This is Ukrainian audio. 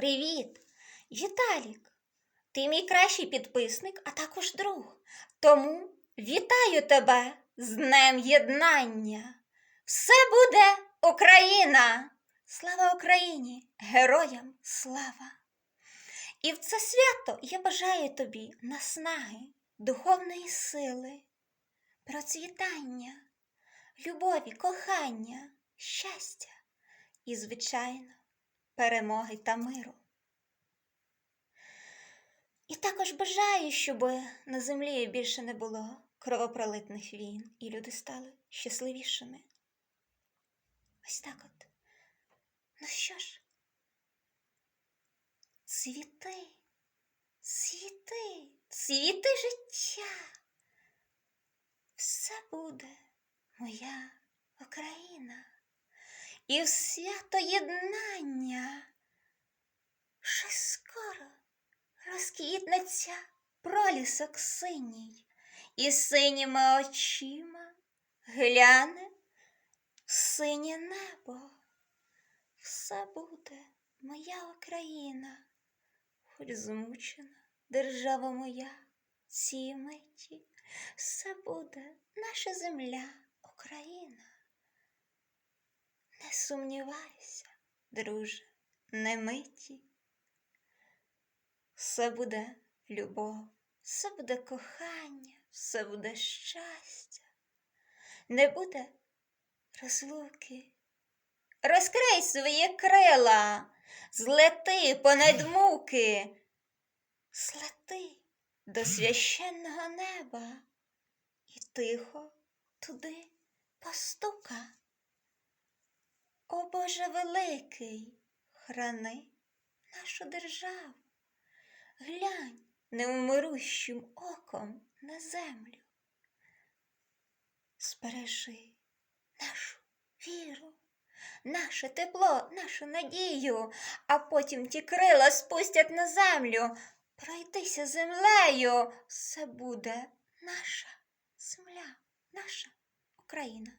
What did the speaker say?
Привіт, Віталік. Ти мій кращий підписник, а також друг. Тому вітаю тебе з Днем Єднання. Все буде Україна! Слава Україні! Героям слава! І в це свято я бажаю тобі наснаги, духовної сили, процвітання, любові, кохання, щастя і, звичайно, перемоги та миру. І також бажаю, щоб на землі більше не було кровопролитних війн, і люди стали щасливішими. Ось так от. Ну що ж, цвіти, цвіти, цвіти життя. Все буде моя. І в свято єднання вже скоро розквітнеться пролісок синій, і синіми очима гляне синє небо. Все буде моя Україна, хоч змучена держава моя цієї миті, все буде наша земля, Україна. Не сумнівайся, друже, не миті. Все буде любов, все буде кохання, все буде щастя. Не буде розлуки. Розкрий свої крила, злети понад муки, злети до священного неба і тихо туди постука. Боже великий, храни нашу державу, глянь невмирущим оком на землю. Збережи нашу віру, наше тепло, нашу надію, а потім ті крила спустять на землю. Пройдися землею, все буде наша земля, наша Україна.